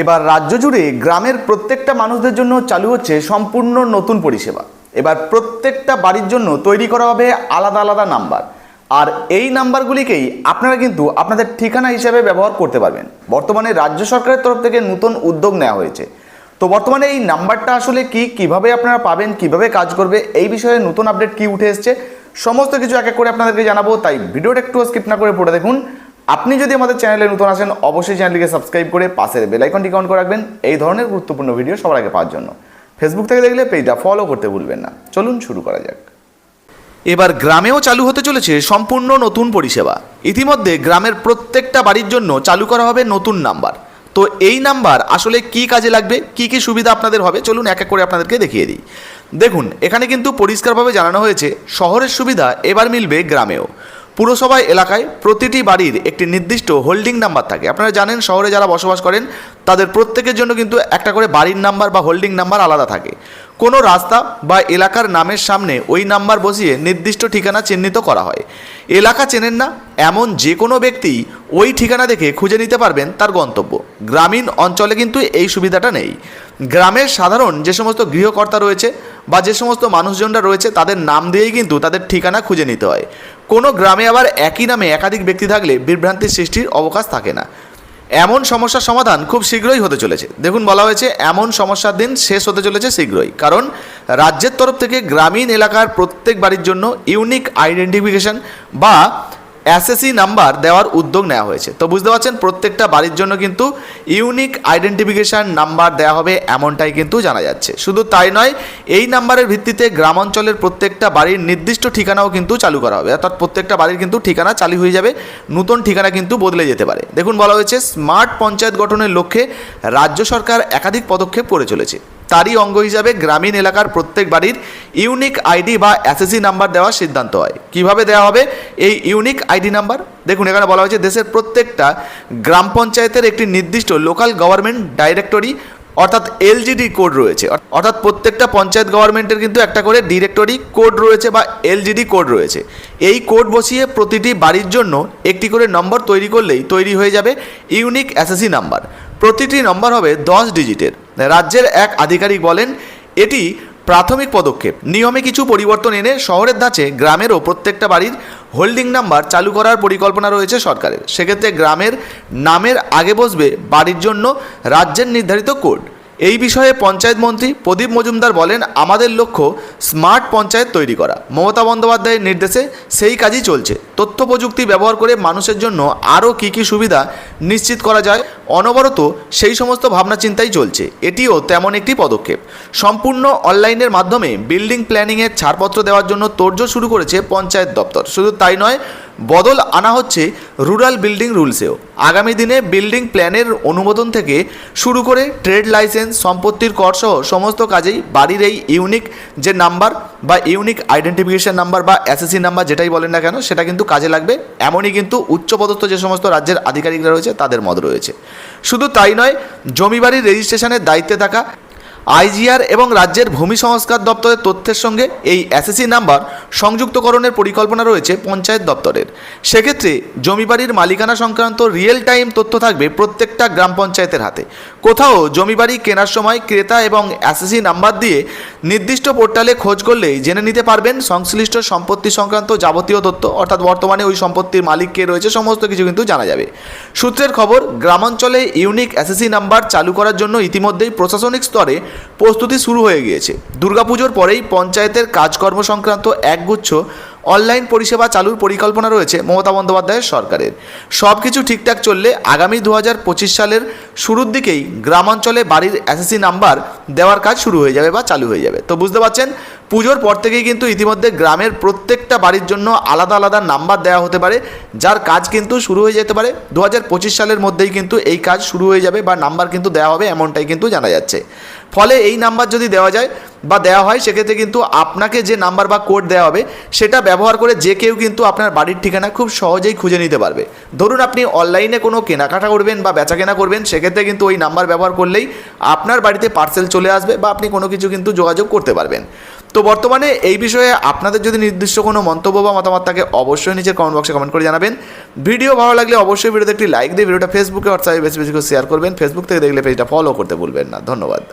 এবার রাজ্য জুড়ে গ্রামের প্রত্যেকটা মানুষদের জন্য চালু হচ্ছে সম্পূর্ণ নতুন পরিষেবা। এবার প্রত্যেকটা বাড়ির জন্য তৈরি করা হবে আলাদা আলাদা নাম্বার। আর এই নাম্বারগুলিকেই আপনারা কিন্তু আপনাদের ঠিকানা হিসেবে ব্যবহার করতে পারবেন। বর্তমানে রাজ্য সরকারের তরফ থেকে নতুন উদ্যোগ নেওয়া হয়েছে। তো বর্তমানে এই নাম্বারটা আসলে কি, কীভাবে আপনারা পাবেন, কীভাবে কাজ করবে, এই বিষয়ে নতুন আপডেট কি উঠে এসছে, সমস্ত কিছু এক এক করে আপনাদেরকে জানাব। তাই ভিডিওটা একটু স্কিপ না করে পড়ে দেখুন। আপনি যদি আমাদের চ্যানেলে নতুন আসেন, অবশ্যই চ্যানেলটিকে সাবস্ক্রাইব করে পাশের বেল আইকনটি অন করে রাখবেন। এই ধরনের গুরুত্বপূর্ণ ভিডিও সবার আগে পাওয়ার জন্য। ফেসবুক থেকে দেখলে পেজটা ফলো করতে ভুলবেন না। চলুন শুরু করা যাক। এবার গ্রামেও চালু হতে চলেছে সম্পূর্ণ নতুন পরিষেবা। ইতিমধ্যে গ্রামের প্রত্যেকটা বাড়ির জন্য চালু করা হবে নতুন নাম্বার। তো এই নাম্বার আসলে কি কাজে লাগবে, কি কি সুবিধা আপনাদের হবে, চলুন এক এক করে আপনাদেরকে দেখিয়ে দিই। দেখুন, এখানে কিন্তু পরিষ্কারভাবে জানানো হয়েছে, শহরের সুবিধা এবার মিলবে গ্রামেও। পুরসভা এলাকায় প্রতিটি বাড়ির একটি নির্দিষ্ট হোল্ডিং নাম্বার থাকে। আপনারা জানেন, শহরে যারা বসবাস করেন, তাদের প্রত্যেকের জন্য কিন্তু একটা করে বাড়ির নাম্বার বা হোল্ডিং নাম্বার আলাদা থাকে। কোনো রাস্তা বা এলাকার নামের সামনে ওই নাম্বার বসিয়ে নির্দিষ্ট ঠিকানা চিহ্নিত করা হয়। এলাকা চেনেন না, এমন যে কোনো ব্যক্তি ওই ঠিকানা দেখে খুঁজে নিতে পারবেন তার গন্তব্য। গ্রামীণ অঞ্চলে কিন্তু এই সুবিধাটা নেই। গ্রামের সাধারণ যে সমস্ত গৃহকর্তা রয়েছে বা যে সমস্ত মানুষজনরা রয়েছে, তাদের নাম দিয়েই কিন্তু তাদের ঠিকানা খুঁজে নিতে হয়। কোনো গ্রামে আবার একই নামে একাধিক ব্যক্তি থাকলে বিভ্রান্তির সৃষ্টির অবকাশ থাকে না। এমন সমস্যার সমাধান খুব শীঘ্রই হতে চলেছে। দেখুন, বলা হয়েছে, এমন সমস্যার দিন শেষ হতে চলেছে শীঘ্রই। কারণ, রাজ্যের তরফ থেকে গ্রামীণ এলাকার প্রত্যেক বাড়ির জন্য ইউনিক আইডেন্টিফিকেশন বা এসএসসি নাম্বার দেওয়ার উদ্যোগ নেওয়া হয়েছে। তো বুঝতে পারছেন, প্রত্যেকটা বাড়ির জন্য কিন্তু ইউনিক আইডেন্টিফিকেশান নাম্বার দেওয়া হবে, এমনটাই কিন্তু জানা যাচ্ছে। শুধু তাই নয়, এই নাম্বারের ভিত্তিতে গ্রামাঞ্চলের প্রত্যেকটা বাড়ির নির্দিষ্ট ঠিকানাও কিন্তু চালু করা হবে। অর্থাৎ প্রত্যেকটা বাড়ির কিন্তু ঠিকানা চালু হয়ে যাবে, নতুন ঠিকানা কিন্তু বদলে যেতে পারে। দেখুন, বলা হয়েছে স্মার্ট পঞ্চায়েত গঠনের লক্ষ্যে রাজ্য সরকার একাধিক পদক্ষেপ করে চলেছে। তারই অঙ্গ হিসাবে গ্রামীণ এলাকার প্রত্যেক বাড়ির ইউনিক আইডি বা এসএসসি নাম্বার দেওয়ার সিদ্ধান্ত হয়। কীভাবে দেওয়া হবে? এই ইউনিক আইডি নাম্বার, দেখুন, এখানে বলা হয়েছে দেশের প্রত্যেকটা গ্রাম পঞ্চায়েতের একটি নির্দিষ্ট লোকাল গভর্নমেন্ট ডাইরেক্টরি অর্থাৎ এলজিডি কোড রয়েছে। অর্থাৎ প্রত্যেকটা পঞ্চায়েত গভর্নমেন্টের কিন্তু একটা করে ডিরেক্টরি কোড রয়েছে বা এলজিডি কোড রয়েছে। এই কোড বসিয়ে প্রতিটি বাড়ির জন্য একটি করে নম্বর তৈরি করলেই তৈরি হয়ে যাবে ইউনিক এসএসসি নাম্বার। প্রতিটি নম্বর হবে দশ ডিজিটের রাজ্যের এক আধিকারিক বলেন, এটি প্রাথমিক পদক্ষেপ। নিয়মে কিছু পরিবর্তন এনে শহরের ধাঁচে গ্রামেরও প্রত্যেকটা বাড়ির হোল্ডিং নাম্বার চালু করার পরিকল্পনা রয়েছে সরকারের। সেক্ষেত্রে গ্রামের নামের আগে বসবে বাড়ির জন্য রাজ্যের নির্ধারিত কোড। এই বিষয়ে পঞ্চায়েত মন্ত্রী প্রদীপ মজুমদার বলেন, আমাদের লক্ষ্য স্মার্ট পঞ্চায়েত তৈরি করা। মমতা বন্দ্যোপাধ্যায়ের নির্দেশে সেই কাজই চলছে। তথ্য প্রযুক্তি ব্যবহার করে মানুষের জন্য আরও কী কী সুবিধা নিশ্চিত করা যায়, অনবরত সেই সমস্ত ভাবনা চিন্তাই চলছে। এটিও তেমন একটি পদক্ষেপ। সম্পূর্ণ অনলাইনের মাধ্যমে বিল্ডিং প্ল্যানিংয়ের ছাড়পত্র দেওয়ার জন্য তোড়জোড় শুরু করেছে পঞ্চায়েত দপ্তর। শুধু তাই নয় বদল আনা হচ্ছে রুরাল বিল্ডিং রুলসেও। আগামী দিনে বিল্ডিং প্ল্যানের অনুমোদন থেকে শুরু করে ট্রেড লাইসেন্স, সম্পত্তির কর সহ সমস্ত কাজেই বাড়ির এই ইউনিক যে নাম্বার বা ইউনিক আইডেন্টিফিকেশন নাম্বার বা এসএসসি নাম্বার যেটাই বলেন না কেন, সেটা কিন্তু কাজে লাগবে। এমনই কিন্তু উচ্চপদস্থ যে সমস্ত রাজ্যের আধিকারিকরা রয়েছে, তাদের মত রয়েছে। শুধু তাই নয়, জমি বাড়ির রেজিস্ট্রেশনের দায়িত্বে থাকা আইজিআর এবং রাজ্যের ভূমি সংস্কার দপ্তরের তথ্যের সঙ্গে এই এসএসসি নাম্বার সংযুক্তকরণের পরিকল্পনা রয়েছে পঞ্চায়েত দপ্তরের। সেক্ষেত্রে জমি বাড়ির মালিকানা সংক্রান্ত রিয়েল টাইম তথ্য থাকবে প্রত্যেকটা গ্রাম পঞ্চায়েতের হাতে। কোথাও জমি বাড়ি কেনার সময় ক্রেতা এবং এসএসসি নাম্বার দিয়ে নির্দিষ্ট পোর্টালে খোঁজ করলেই জেনে নিতে পারবেন সংশ্লিষ্ট সম্পত্তি সংক্রান্ত যাবতীয় তথ্য। অর্থাৎ বর্তমানে ওই সম্পত্তির মালিক কে রয়েছে, সমস্ত কিছু কিন্তু জানা যাবে। সূত্রের খবর, গ্রামাঞ্চলে ইউনিক এসএসসি নাম্বার চালু করার জন্য ইতিমধ্যেই প্রশাসনিক স্তরে প্রস্তুতি শুরু হয়ে গিয়েছে। দুর্গাপুজোর পরেই পঞ্চায়েতের কাজকর্ম সংক্রান্ত একগুচ্ছ অনলাইন পরিষেবা চালুর পরিকল্পনা রয়েছে মমতা বন্দ্যোপাধ্যায়ের সরকারের। সব কিছু ঠিকঠাক চললে আগামী দু হাজার পঁচিশ সালের শুরুর দিকেই গ্রামাঞ্চলে বাড়ির এসএসসি নাম্বার দেওয়ার কাজ শুরু হয়ে যাবে বা চালু হয়ে যাবে। তো বুঝতে পারছেন, পুজোর পর থেকেই কিন্তু ইতিমধ্যে গ্রামের প্রত্যেকটা বাড়ির জন্য আলাদা আলাদা নাম্বার দেওয়া হতে পারে, যার কাজ কিন্তু শুরু হয়ে যেতে পারে। দু হাজার পঁচিশ সালের মধ্যেই কিন্তু এই কাজ শুরু হয়ে যাবে বা নাম্বার কিন্তু দেওয়া হবে এমনটাই কিন্তু জানা যাচ্ছে। ফলে এই নাম্বার যদি দেওয়া যায় বা দেওয়া হয়, সেক্ষেত্রে কিন্তু আপনাকে যে নাম্বার বা কোড দেওয়া হবে, সেটা ব্যবহার করে যে কেউ কিন্তু আপনার বাড়ির ঠিকানা খুব সহজেই খুঁজে নিতে পারবে। ধরুন আপনি অনলাইনে কোনো কেনাকাটা করবেন বা বেচা কেনা করবেন, সেক্ষেত্রে কিন্তু ওই নাম্বার ব্যবহার করলেই আপনার বাড়িতে পার্সেল চলে আসবে বা আপনি কোনো কিছু কিন্তু যোগাযোগ করতে পারবেন। তো বর্তমানে এই বিষয়ে আপনাদের যদি নির্দিষ্ট কোনো মন্তব্য বা মতামত থাকে, অবশ্যই নিচের কমেন্ট বক্সে কমেন্ট করে জানাবেন। ভিডিও ভালো লাগলে অবশ্যই ভিডিওতে একটি লাইক দিয়ে, ভিডিওটা ফেসবুকে হোয়াটসঅ্যাপে বেশি বেশি করে শেয়ার করবেন। ফেসবুক থেকে দেখলে পেজটা ফলো করতে ভুলবেন না। ধন্যবাদ।